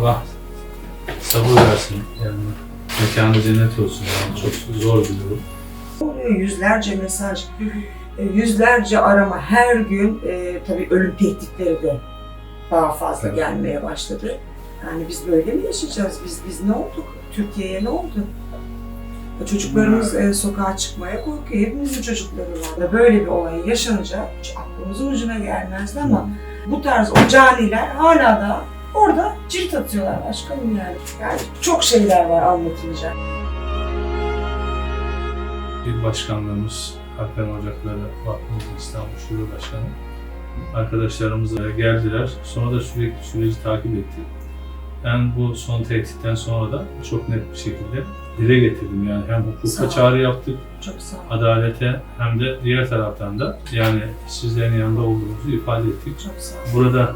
Allah sabır versin. Yani mekanı cennet olsun. Yani çok zor bir durum. Yüzlerce mesaj, e, yüzlerce arama her gün e, tabii ölüm tehditleri de daha fazla Evet. gelmeye başladı. Yani biz böyle mi yaşayacağız? Biz biz ne olduk? Türkiye'ye ne oldu? E, Çocuklarımız e, sokağa çıkmaya korkuyor. Hepimizin çocukları var. Böyle bir olay yaşanacak hiç aklımızın ucuna gelmezdi ama bu tarz o caniler hala da orada cirit atıyorlar başkanım yani. Yani çok şeyler var anlatılacak. Bir başkanlığımız Alper Ocakları Vakfımızın İstanbul Şube Başkanı arkadaşlarımız da geldiler. Sonra da sürekli süreci takip ettik. Ben bu son tehditten sonra da çok net bir şekilde dile getirdim. Yani hem hukuka çağrı yaptık, Çok sağ adalete hem de diğer taraftan da yani sizlerin yanında olduğumuzu ifade ettik. Çok sağ. Burada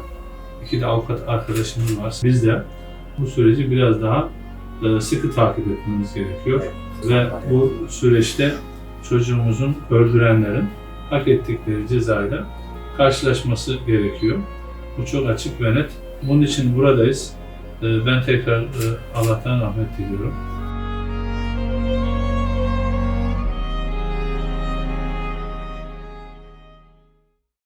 iki de avukat arkadaşımız var. Biz de bu süreci biraz daha e, sıkı takip etmemiz gerekiyor. Ve bu süreçte çocuğumuzun öldürenlerin hak ettikleri cezayla karşılaşması gerekiyor. Bu çok açık ve net. Bunun için buradayız. E, Ben tekrar e, Allah'tan rahmet diliyorum.